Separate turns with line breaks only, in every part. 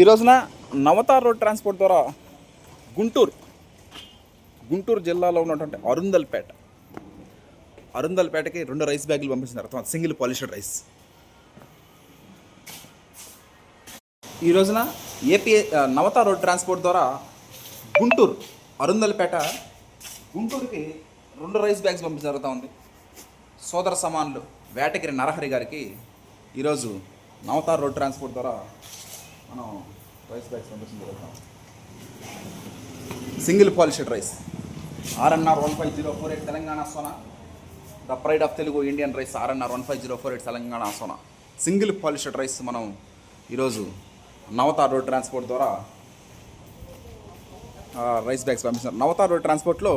ఈ రోజున నవతార్ road transport ద్వారా గుంటూరు గుంటూరు జిల్లాలో ఉన్నటువంటి అరుందల్పేట అరుందల్పేటకి రెండు రైస్ బ్యాగులు పంపించిన తర్వాత సింగిల్ పాలిష్డ్ రైస్. ఈ రోజున AP Navata Navata road transport ద్వారా గుంటూరు అరుందల్పేట గుంటూరుకి రెండు రైస్ బ్యాగ్స్ పంపించిన జరుగుతూ ఉంది. సోదర సమానులు వేటగిరి నరహరి గారికి ఈరోజు నవతార్ రోడ్ ట్రాన్స్పోర్ట్ ద్వారా మనం rice bags సందర్శించగలుగుతాం single polished rice RNR one five zero four eight Telangana Sona. The pride of Telugu Indian rice RNR one five zero four eight Telangana Sona. Single polished rice మనం ఈరోజు నవతార్ road transport ద్వారా rice bags పంపిస్తున్నారు. నవతార్ road ట్రాన్స్పోర్ట్లో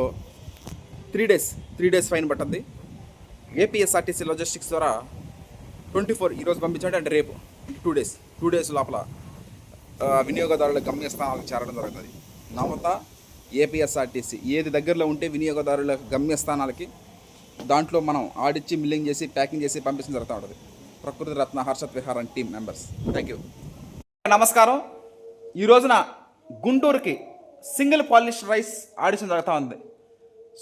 three days three days fine పట్టింది APSRTC logistics ద్వారా twenty four ఈరోజు పంపించండి అంటే రేపు టూ డేస్ టూ డేస్ లోపల వినియోగదారుల గమ్యస్థానాలకు చేరడం జరుగుతుంది. నవత ఏపీఎస్ఆర్టీసీ ఏది దగ్గరలో ఉంటే వినియోగదారుల గమ్యస్థానాలకి దాంట్లో మనం ఆడిచ్చి మిల్లింగ్ చేసి ప్యాకింగ్ చేసి పంపించడం జరుగుతూ ఉంటుంది. Prakruthi Ratna Harshat Vihar and team members. Thank you నమస్కారం. ఈ రోజున గుంటూరుకి సింగిల్ పాలిష్ రైస్ ఆడిషన్ జరుగుతూ ఉంది.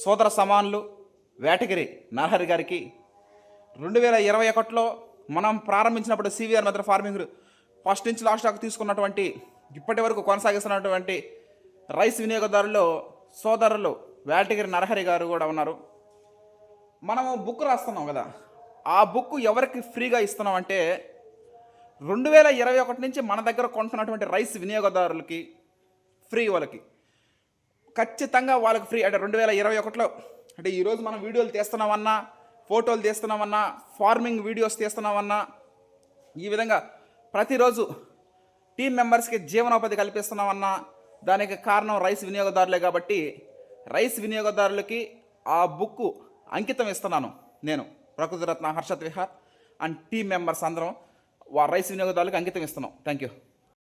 సోదర సమానులు వేటగిరి నరహరి గారికి. రెండు వేల ఇరవై ఒకటిలో మనం ప్రారంభించినప్పుడు సివిఆర్ మెథడ్ ఫార్మింగ్ ఫస్ట్ నుంచి లాస్ట్ దాకా తీసుకున్నటువంటి ఇప్పటి వరకు కొనసాగిస్తున్నటువంటి రైస్ వినియోగదారుల్లో సోదరులు వేటగిరి నరహరి గారు కూడా ఉన్నారు. మనము బుక్ రాస్తున్నాం కదా ఆ బుక్ ఎవరికి ఫ్రీగా ఇస్తున్నాం అంటే రెండు వేల ఇరవై ఒకటి నుంచి మన దగ్గర కొంటున్నటువంటి రైస్ వినియోగదారులకి ఫ్రీ వాళ్ళకి. ఖచ్చితంగా వాళ్ళకి ఫ్రీ అంటే రెండు వేల ఇరవై ఒకటిలో అంటే ఈరోజు మనం వీడియోలు తీస్తున్నామన్నా ఫోటోలు తీస్తున్నామన్నా ఫార్మింగ్ వీడియోస్ తీస్తున్నామన్నా ఈ విధంగా ప్రతిరోజు టీం మెంబర్స్కి జీవనోపాధి కల్పిస్తున్నామన్నా దానికి కారణం రైస్ వినియోగదారులే కాబట్టి రైస్ వినియోగదారులకి ఆ బుక్ అంకితం ఇస్తున్నాను నేను. Prakruthi Ratna Harshat Vihar and team members అందరం వా రైస్ వినియోగదారులకు అంకితం ఇస్తున్నాం. Thank you